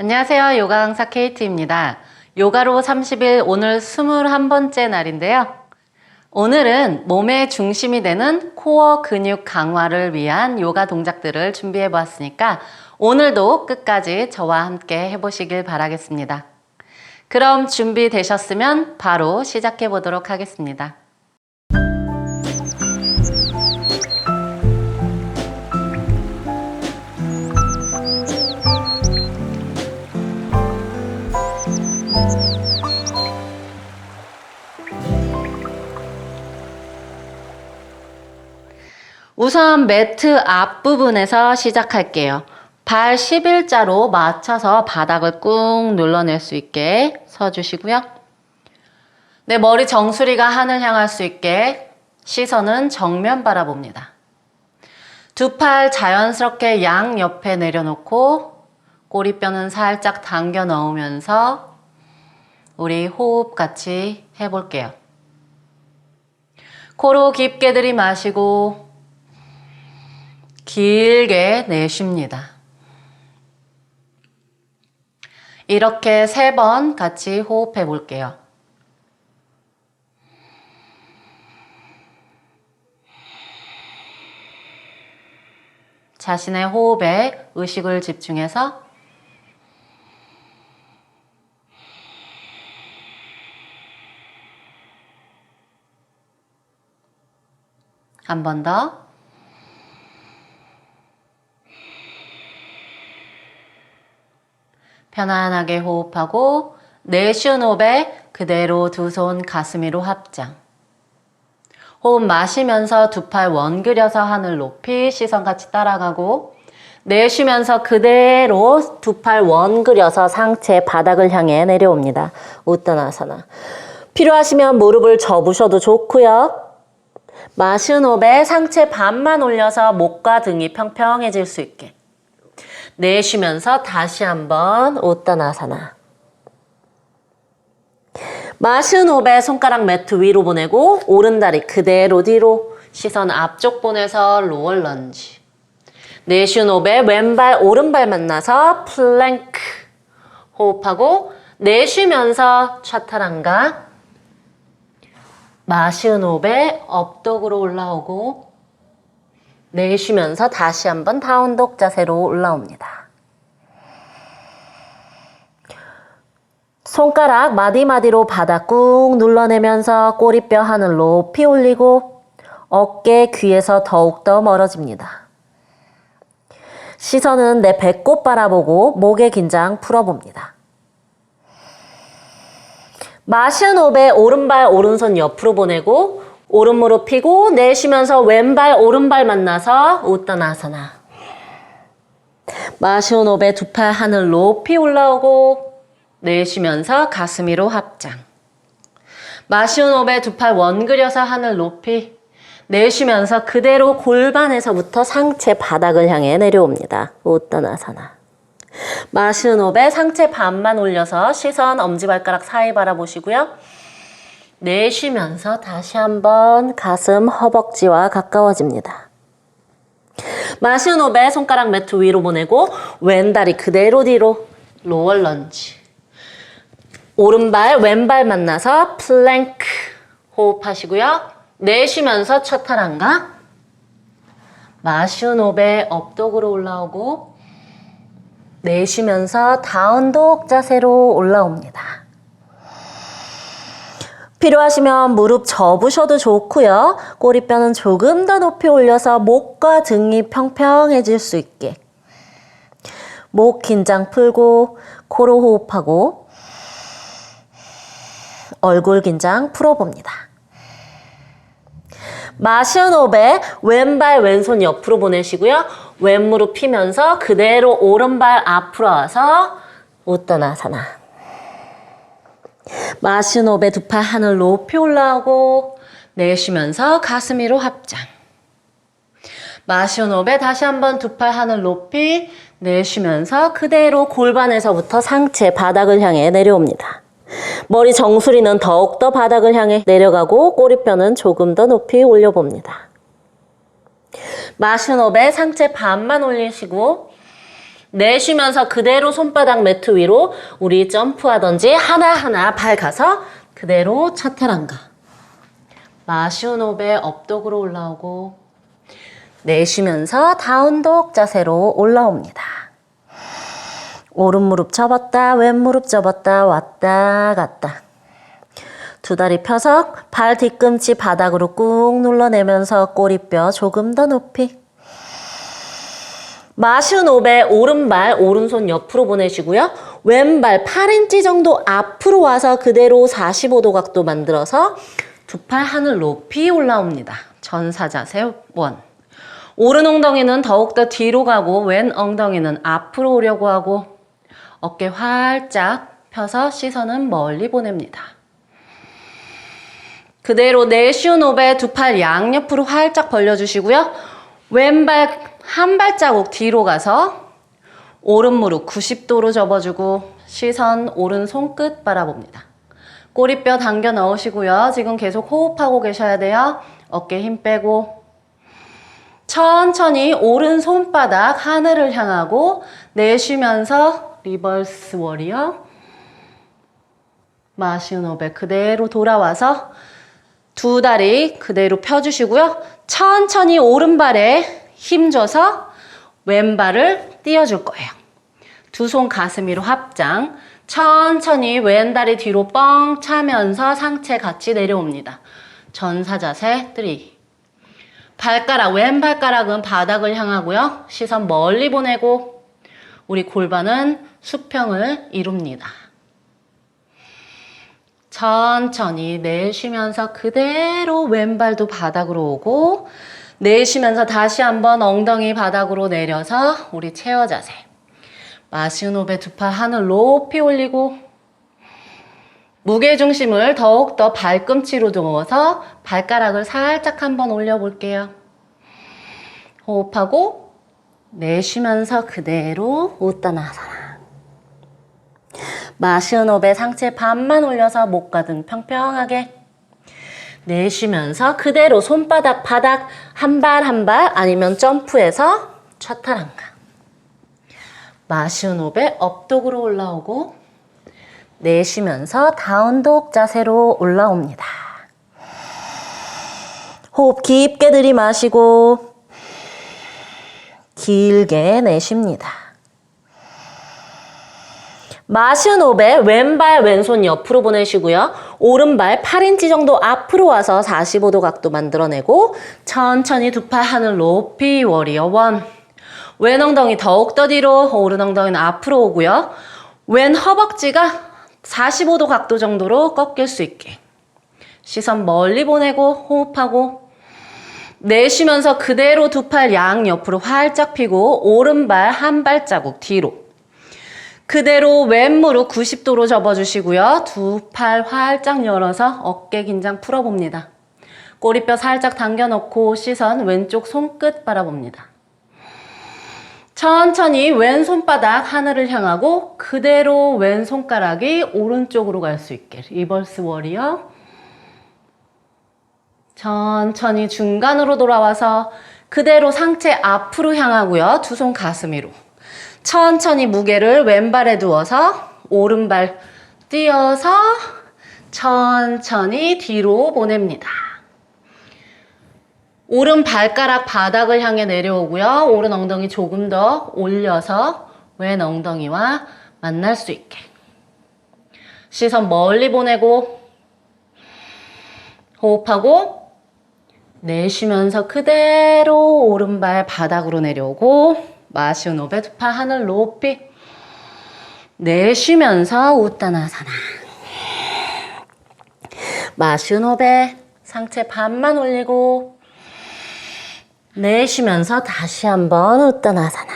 안녕하세요. 요가 강사 KT입니다. 요가로 30일 오늘 21번째 날인데요. 오늘은 몸의 중심이 되는 코어 근육 강화를 위한 요가 동작들을 준비해 보았으니까 오늘도 끝까지 저와 함께 해보시길 바라겠습니다. 그럼 준비되셨으면 바로 시작해 보도록 하겠습니다. 우선 매트 앞부분에서 시작할게요. 발 11자로 맞춰서 바닥을 꾹 눌러낼 수 있게 서주시고요. 내 머리 정수리가 하늘 향할 수 있게 시선은 정면 바라봅니다. 두 팔 자연스럽게 양 옆에 내려놓고 꼬리뼈는 살짝 당겨 넣으면서 우리 호흡 같이 해볼게요. 코로 깊게 들이마시고 길게 내쉽니다. 이렇게 세 번 같이 호흡해 볼게요. 자신의 호흡에 의식을 집중해서 한 번 더. 편안하게 호흡하고 내쉬는 호흡에 그대로 두 손 가슴 위로 합장. 호흡 마시면서 두 팔 원그려서 하늘 높이 시선 같이 따라가고 내쉬면서 그대로 두 팔 원그려서 상체 바닥을 향해 내려옵니다. 우따나사나. 필요하시면 무릎을 접으셔도 좋고요. 마시는 호흡에 상체 반만 올려서 목과 등이 평평해질 수 있게. 내쉬면서 다시 한번 우따나사나. 마시는 호흡에 손가락 매트 위로 보내고 오른다리 그대로 뒤로 시선 앞쪽 보내서 로어 런지. 내쉬는 호흡에 왼발 오른발 만나서 플랭크 호흡하고 내쉬면서 차타랑가 마시는 호흡에 업독으로 올라오고 내쉬면서 다시 한번 다운독 자세로 올라옵니다. 손가락 마디마디로 바닥 꾹 눌러내면서 꼬리뼈 하늘 높이 올리고 어깨 귀에서 더욱더 멀어집니다. 시선은 내 배꼽 바라보고 목의 긴장 풀어봅니다. 마시는 호흡에 오른발 오른손 옆으로 보내고 오른 무릎 펴고 내쉬면서 왼발 오른발 만나서 우따나사나 마시는 호흡에 두팔 하늘 높이 올라오고 내쉬면서 가슴 위로 합장 마시는 호흡에 두팔 원그려서 하늘 높이 내쉬면서 그대로 골반에서부터 상체 바닥을 향해 내려옵니다. 우따나사나 마시는 호흡에 상체 반만 올려서 시선 엄지발가락 사이 바라보시고요. 내쉬면서 다시 한번 가슴 허벅지와 가까워집니다. 마시는 호흡에 손가락 매트 위로 보내고 왼다리 그대로 뒤로 로어 런지 오른발 왼발 만나서 플랭크 호흡하시고요. 내쉬면서 첫타랑가 마시는 호흡에 업독으로 올라오고 내쉬면서 다운독 자세로 올라옵니다. 필요하시면 무릎 접으셔도 좋고요. 꼬리뼈는 조금 더 높이 올려서 목과 등이 평평해질 수 있게. 목 긴장 풀고 코로 호흡하고 얼굴 긴장 풀어봅니다. 마시는 호흡에 왼발 왼손 옆으로 보내시고요. 왼무릎 피면서 그대로 오른발 앞으로 와서 우따나사나. 호흡에 두팔 하늘 높이 올라오고 내쉬면서 가슴 위로 합장. 호흡에 다시 한번 두 팔 하늘 높이 내쉬면서 그대로 골반에서부터 상체 바닥을 향해 내려옵니다. 머리 정수리는 더욱더 바닥을 향해 내려가고 꼬리뼈는 조금 더 높이 올려봅니다. 호흡에 상체 반만 올리시고 내쉬면서 그대로 손바닥 매트 위로 우리 점프하던지 하나하나 발 가서 그대로. 마시운 호흡에 업독으로 올라오고 내쉬면서 다운독 자세로 올라옵니다. 오른 무릎 접었다, 왼 무릎 접었다, 왔다 갔다. 두 다리 펴서 발 뒤꿈치 바닥으로 꾹 눌러내면서 꼬리뼈 조금 더 높이. 호흡에 오른발, 오른손 옆으로 보내시고요. 왼발 8인치 정도 앞으로 와서 그대로 45도 각도 만들어서 두 팔 하늘 높이 올라옵니다. 전사 자세 원. 오른 엉덩이는 더욱더 뒤로 가고 왼 엉덩이는 앞으로 오려고 하고 어깨 활짝 펴서 시선은 멀리 보냅니다. 그대로 내쉬운 호흡에 두 팔 양옆으로 활짝 벌려주시고요. 왼발 한 발자국 뒤로 가서 오른 무릎 90도로 접어주고 시선 오른 손끝 바라봅니다. 꼬리뼈 당겨 넣으시고요. 지금 계속 호흡하고 계셔야 돼요. 어깨 힘 빼고 천천히 오른 손바닥 하늘을 향하고 내쉬면서 리버스 워리어 호흡에 그대로 돌아와서 두 다리 그대로 펴주시고요. 천천히 오른발에 힘줘서 왼발을 띄워줄 거예요. 두 손 가슴 위로 합장. 천천히 왼다리 뒤로 뻥 차면서 상체 같이 내려옵니다. 전사 자세 3. 발가락, 왼 발가락은 바닥을 향하고요. 시선 멀리 보내고 우리 골반은 수평을 이룹니다. 천천히 내쉬면서 그대로 왼발도 바닥으로 오고 내쉬면서 다시 한번 엉덩이 바닥으로 내려서 우리 체어 자세. 마시는 호흡에 두 팔 하늘 높이 올리고 무게 중심을 더욱더 발꿈치로 두어서 발가락을 살짝 한번 올려볼게요. 호흡하고 내쉬면서 그대로 우따나사나. 마시는 호흡에 상체 반만 올려서 목과 등 평평하게 내쉬면서 그대로 손바닥 바닥 한 발 한 발 아니면 점프해서 차타란가 마시는 호흡에 업독으로 올라오고 내쉬면서 다운독 자세로 올라옵니다. 호흡 깊게 들이마시고 길게 내쉽니다. 호흡에 왼발 왼손 옆으로 보내시고요. 오른발 8인치 정도 앞으로 와서 45도 각도 만들어내고 천천히 두 팔 하늘 높이 워리어 원. 왼 엉덩이 더욱더 뒤로 오른 엉덩이는 앞으로 오고요. 왼 허벅지가 45도 각도 정도로 꺾일 수 있게 시선 멀리 보내고 호흡하고 내쉬면서 그대로 두 팔 양 옆으로 활짝 펴고 오른발 한 발자국 뒤로 그대로 왼 무릎 90도로 접어주시고요. 두 팔 활짝 열어서 어깨 긴장 풀어봅니다. 꼬리뼈 살짝 당겨놓고 시선 왼쪽 손끝 바라봅니다. 천천히 왼 손바닥 하늘을 향하고 그대로 왼 손가락이 오른쪽으로 갈 수 있게 리버스 워리어 천천히 중간으로 돌아와서 그대로 상체 앞으로 향하고요. 두 손 가슴 위로 천천히 무게를 왼발에 두어서 오른발 띄어서 천천히 뒤로 보냅니다. 오른 발가락 바닥을 향해 내려오고요. 오른 엉덩이 조금 더 올려서 왼 엉덩이와 만날 수 있게. 시선 멀리 보내고 호흡하고 내쉬면서 그대로 오른발 바닥으로 내려오고 두팔 하늘 높이 내쉬면서 우따나사나. 마시운 호흡에 상체 반만 올리고 내쉬면서 다시 한번 우따나사나.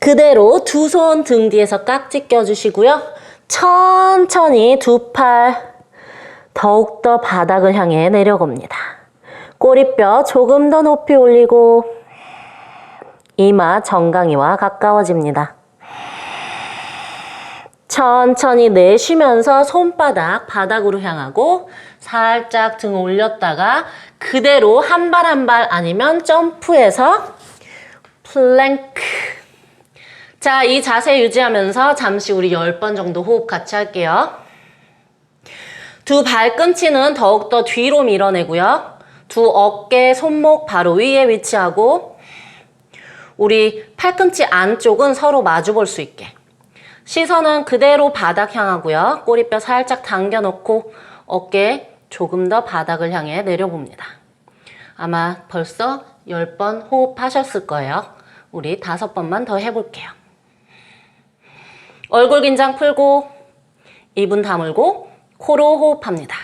그대로 두 손 등 뒤에서 깍지 껴주시고요. 천천히 두 팔 더욱더 바닥을 향해 내려갑니다. 꼬리뼈 조금 더 높이 올리고 이마 정강이와 가까워집니다. 천천히 내쉬면서 손바닥 바닥으로 향하고 살짝 등 올렸다가 그대로 한 발 한 발 아니면 점프해서 플랭크 자, 이 자세 유지하면서 잠시 우리 10번 정도 호흡 같이 할게요. 두 발꿈치는 더욱더 뒤로 밀어내고요. 두 어깨, 손목 바로 위에 위치하고 우리 팔꿈치 안쪽은 서로 마주 볼 수 있게. 시선은 그대로 바닥 향하고요. 꼬리뼈 살짝 당겨놓고 어깨 조금 더 바닥을 향해 내려봅니다. 아마 벌써 10번 호흡하셨을 거예요. 우리 다섯 번만 더 해볼게요. 얼굴 긴장 풀고 입은 다물고 코로 호흡합니다.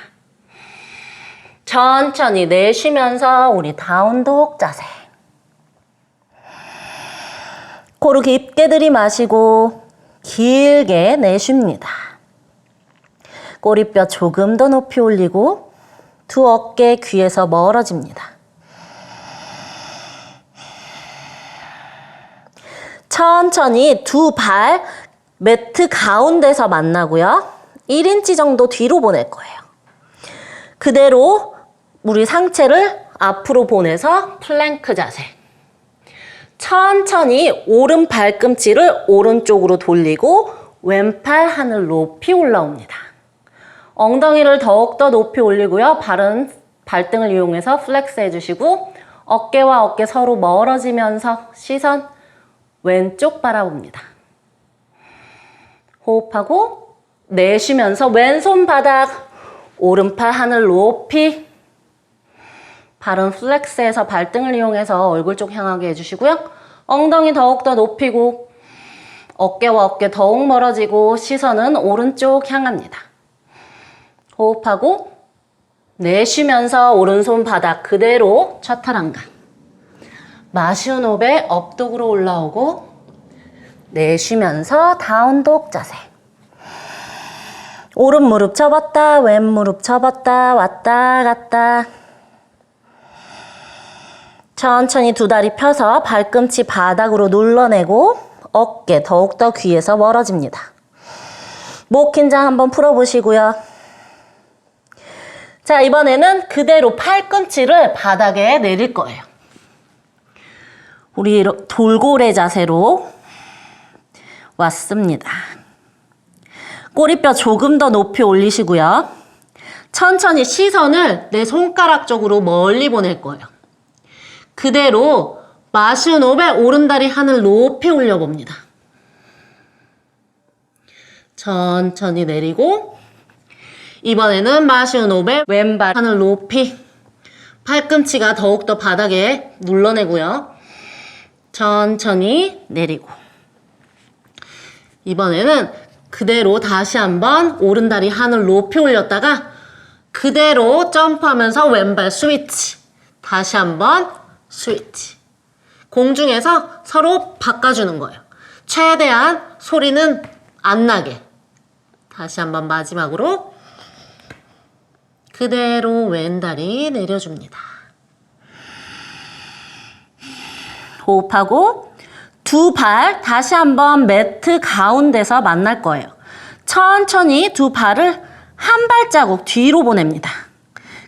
천천히 내쉬면서 우리 다운독 자세. 코로 깊게 들이마시고 길게 내쉽니다. 꼬리뼈 조금 더 높이 올리고 두 어깨 귀에서 멀어집니다. 천천히 두 발 매트 가운데서 만나고요. 1인치 정도 뒤로 보낼 거예요. 그대로 우리 상체를 앞으로 보내서 플랭크 자세. 천천히 오른 발꿈치를 오른쪽으로 돌리고 왼팔 하늘 높이 올라옵니다. 엉덩이를 더욱더 높이 올리고요. 발은 발등을 이용해서 플렉스 해주시고 어깨와 어깨 서로 멀어지면서 시선 왼쪽 바라봅니다. 호흡하고 내쉬면서 왼손 바닥 오른팔 하늘 높이 발은 플렉스해서 발등을 이용해서 얼굴 쪽 향하게 해주시고요. 엉덩이 더욱더 높이고 어깨와 어깨 더욱 멀어지고 시선은 오른쪽 향합니다. 호흡하고 내쉬면서 오른손 바닥 그대로 차타랑가 마시운 호흡에 업독으로 올라오고 내쉬면서 다운독 자세 오른 무릎 접었다 왼 무릎 접었다 왔다 갔다 천천히 두 다리 펴서 발꿈치 바닥으로 눌러내고 어깨 더욱더 귀에서 멀어집니다. 목 긴장 한번 풀어보시고요. 자, 이번에는 그대로 팔꿈치를 바닥에 내릴 거예요. 우리 돌고래 자세로 왔습니다. 꼬리뼈 조금 더 높이 올리시고요. 천천히 시선을 내 손가락 쪽으로 멀리 보낼 거예요. 그대로 마시운 호흡에 오른다리 하늘 높이 올려봅니다. 천천히 내리고 이번에는 마시운 호흡에 왼발 하늘 높이 팔꿈치가 더욱더 바닥에 눌러내고요. 천천히 내리고 이번에는 그대로 다시 한번 오른다리 하늘 높이 올렸다가 그대로 점프하면서 왼발 스위치 다시 한번 스위치 공중에서 서로 바꿔주는 거예요. 최대한 소리는 안 나게 다시 한번 마지막으로 그대로 왼다리 내려줍니다. 호흡하고 두 발 다시 한번 매트 가운데서 만날 거예요. 천천히 두 발을 한 발자국 뒤로 보냅니다.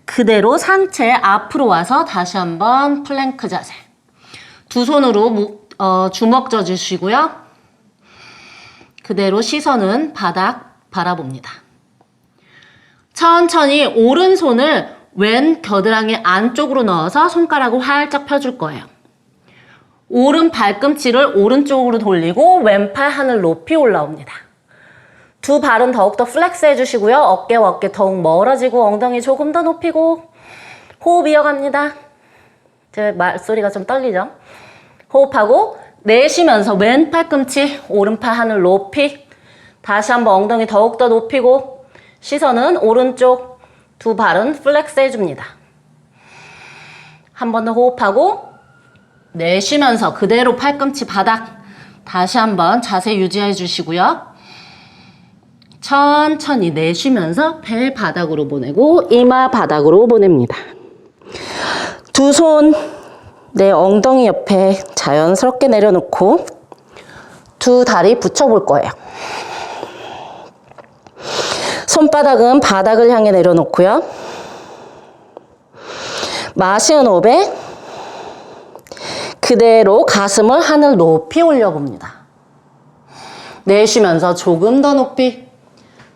그대로 상체 앞으로 와서 다시 한번 플랭크 자세. 두 손으로 목, 어, 주먹 져주시고요. 그대로 시선은 바닥 바라봅니다. 천천히 오른손을 왼 겨드랑이 안쪽으로 넣어서 손가락을 활짝 펴줄 거예요. 오른 발꿈치를 오른쪽으로 돌리고 왼팔 하늘 높이 올라옵니다. 두 발은 더욱더 플렉스 해주시고요. 어깨와 어깨 더욱 멀어지고 엉덩이 조금 더 높이고 호흡 이어갑니다. 제 말소리가 좀 떨리죠? 호흡하고 내쉬면서 왼 팔꿈치 오른팔 하늘 높이 다시 한번 엉덩이 더욱더 높이고 시선은 오른쪽 두 발은 플렉스 해줍니다. 한 번 더 호흡하고 내쉬면서 그대로 팔꿈치 바닥 다시 한번 자세 유지해 주시고요. 천천히 내쉬면서 배 바닥으로 보내고 이마 바닥으로 보냅니다. 두 손 내 엉덩이 옆에 자연스럽게 내려놓고 두 다리 붙여볼 거예요. 손바닥은 바닥을 향해 내려놓고요. 마시는 호흡에 그대로 가슴을 하늘 높이 올려봅니다. 내쉬면서 조금 더 높이.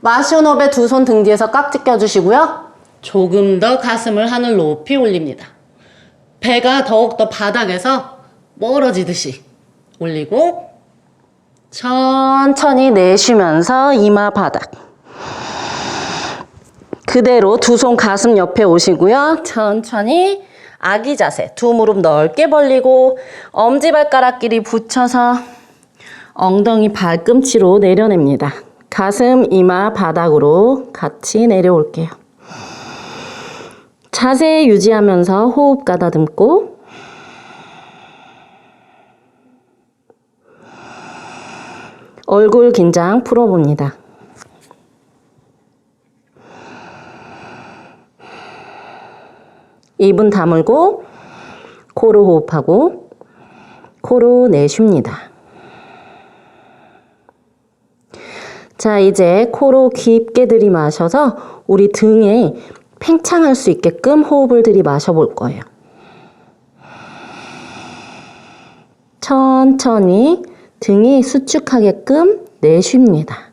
마시는 호흡에 두 손 등 뒤에서 깍지 껴주시고요. 조금 더 가슴을 하늘 높이 올립니다. 배가 더욱더 바닥에서 멀어지듯이 올리고 천천히 내쉬면서 이마 바닥. 그대로 두 손 가슴 옆에 오시고요. 천천히 아기 자세. 두 무릎 넓게 벌리고 엄지발가락끼리 붙여서 엉덩이 발꿈치로 내려냅니다. 가슴, 이마, 바닥으로 같이 내려올게요. 자세 유지하면서 호흡 가다듬고 얼굴 긴장 풀어봅니다. 입은 다물고 코로 호흡하고 코로 내쉽니다. 자, 이제 코로 깊게 들이마셔서 우리 등에 팽창할 수 있게끔 호흡을 들이마셔 볼 거예요. 천천히 등이 수축하게끔 내쉽니다.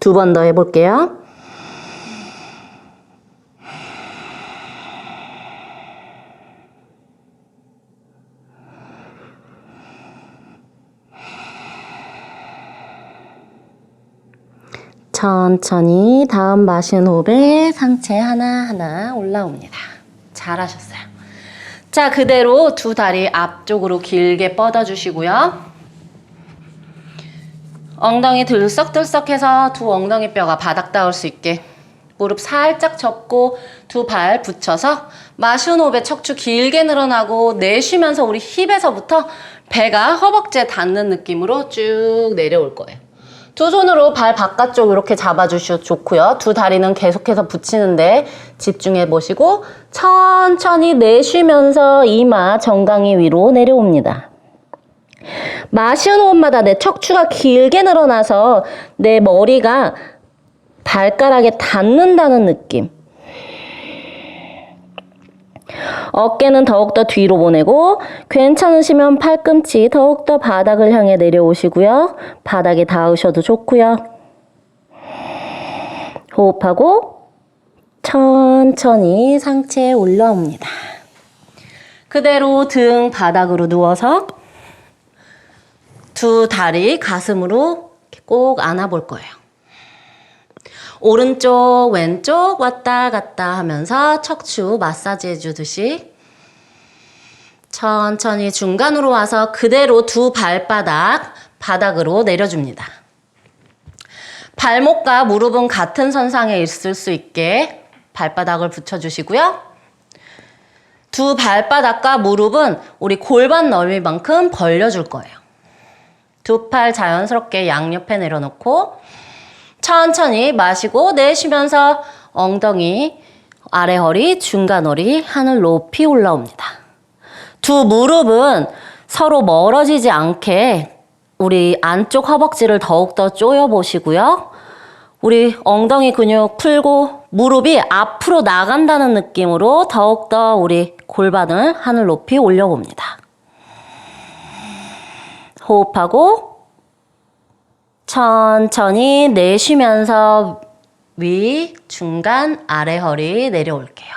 두 번 더 해볼게요. 천천히 다음 마시는 호흡에 상체 하나하나 올라옵니다. 잘하셨어요. 자, 그대로 두 다리 앞쪽으로 길게 뻗어주시고요. 엉덩이 들썩들썩해서 두 엉덩이 뼈가 바닥 닿을 수 있게 무릎 살짝 접고 두 발 붙여서 마시는 호흡에 척추 길게 늘어나고 내쉬면서 우리 힙에서부터 배가 허벅지에 닿는 느낌으로 쭉 내려올 거예요. 두 손으로 발 바깥쪽 이렇게 잡아주셔도 좋고요. 두 다리는 계속해서 붙이는데 집중해 보시고 천천히 내쉬면서 이마 정강이 위로 내려옵니다. 마시는 호흡마다 내 척추가 길게 늘어나서 내 머리가 발가락에 닿는다는 느낌. 어깨는 더욱더 뒤로 보내고 괜찮으시면 팔꿈치 더욱더 바닥을 향해 내려오시고요. 바닥에 닿으셔도 좋고요. 호흡하고 천천히 상체에 올라옵니다. 그대로 등 바닥으로 누워서 두 다리 가슴으로 꼭 안아볼 거예요. 오른쪽, 왼쪽 왔다 갔다 하면서 척추 마사지 해주듯이 천천히 중간으로 와서 그대로 두 발바닥 바닥으로 내려줍니다. 발목과 무릎은 같은 선상에 있을 수 있게 발바닥을 붙여주시고요. 두 발바닥과 무릎은 우리 골반 넓이만큼 벌려줄 거예요. 두 팔 자연스럽게 양옆에 내려놓고 천천히 마시고 내쉬면서 엉덩이, 아래 허리, 중간 허리, 하늘 높이 올라옵니다. 두 무릎은 서로 멀어지지 않게 우리 안쪽 허벅지를 더욱더 조여 보시고요. 우리 엉덩이 근육 풀고 무릎이 앞으로 나간다는 느낌으로 더욱더 우리 골반을 하늘 높이 올려봅니다. 호흡하고 천천히 내쉬면서 위, 중간, 아래 허리 내려올게요.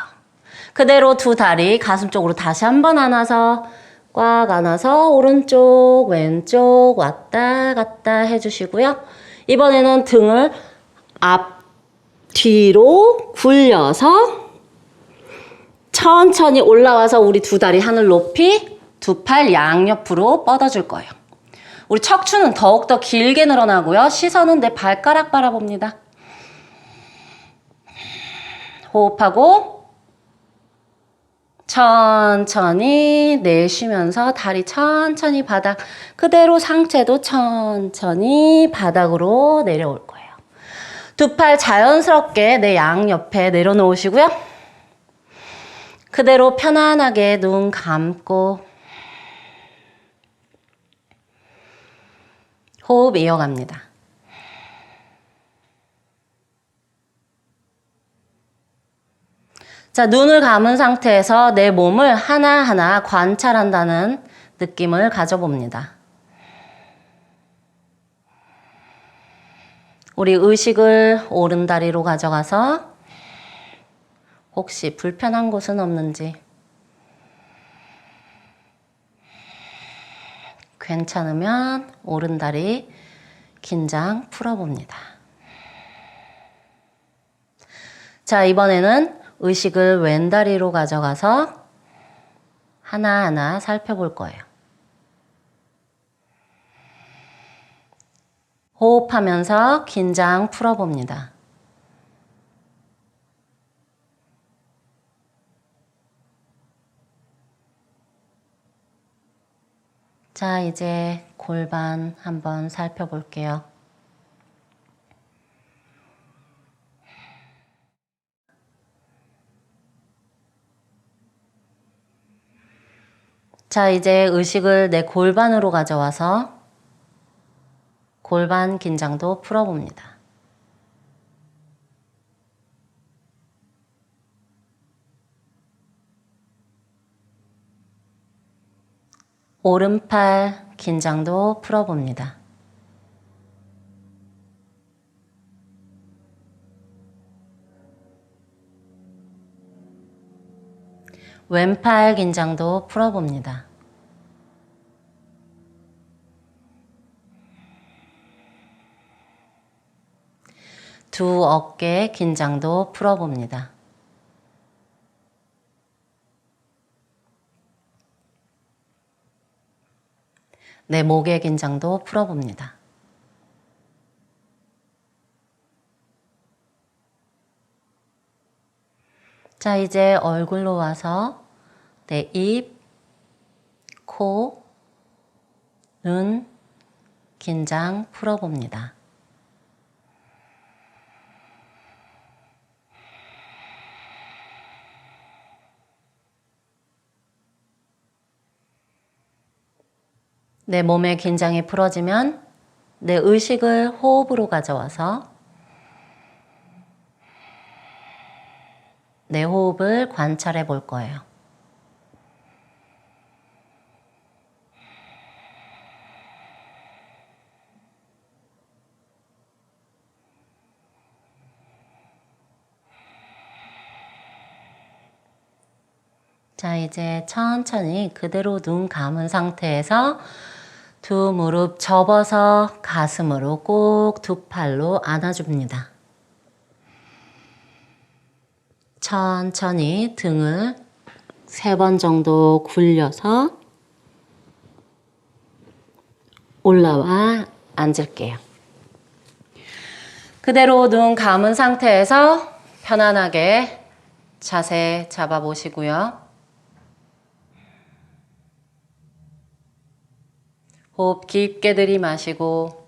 그대로 두 다리 가슴 쪽으로 다시 한번 안아서 꽉 안아서 오른쪽, 왼쪽 왔다 갔다 해주시고요. 이번에는 등을 앞, 뒤로 굴려서 천천히 올라와서 우리 두 다리 하늘 높이 두 팔 양옆으로 뻗어줄 거예요. 우리 척추는 더욱더 길게 늘어나고요. 시선은 내 발가락 바라봅니다. 호흡하고 천천히 내쉬면서 다리 천천히 바닥 그대로 상체도 천천히 바닥으로 내려올 거예요. 두 팔 자연스럽게 내 양옆에 내려놓으시고요. 그대로 편안하게 눈 감고 호흡 이어갑니다. 자, 눈을 감은 상태에서 내 몸을 하나하나 관찰한다는 느낌을 가져봅니다. 우리 의식을 오른 다리로 가져가서 혹시 불편한 곳은 없는지 괜찮으면 오른다리 긴장 풀어봅니다. 자, 이번에는 의식을 왼다리로 가져가서 하나하나 살펴볼 거예요. 호흡하면서 긴장 풀어봅니다. 자, 이제 골반 한번 살펴볼게요. 자, 이제 의식을 내 골반으로 가져와서 골반 긴장도 풀어봅니다. 오른팔 긴장도 풀어봅니다. 왼팔 긴장도 풀어봅니다. 두 어깨 긴장도 풀어봅니다. 내 목의 긴장도 풀어봅니다. 자, 이제 얼굴로 와서 내 입, 코, 눈, 긴장 풀어봅니다. 내 몸의 긴장이 풀어지면 내 의식을 호흡으로 가져와서 내 호흡을 관찰해 볼 거예요. 자, 이제 천천히 그대로 눈 감은 상태에서 두 무릎 접어서 가슴으로 꼭 두 팔로 안아줍니다. 천천히 등을 세 번 정도 굴려서 올라와 앉을게요. 그대로 눈 감은 상태에서 편안하게 자세 잡아보시고요. 호흡 깊게 들이마시고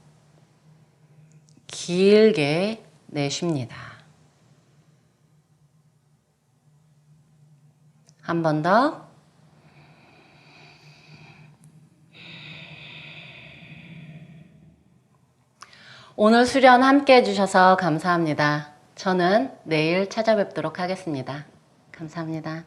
길게 내쉽니다. 한 번 더. 오늘 수련 함께 해주셔서 감사합니다. 저는 내일 찾아뵙도록 하겠습니다. 감사합니다.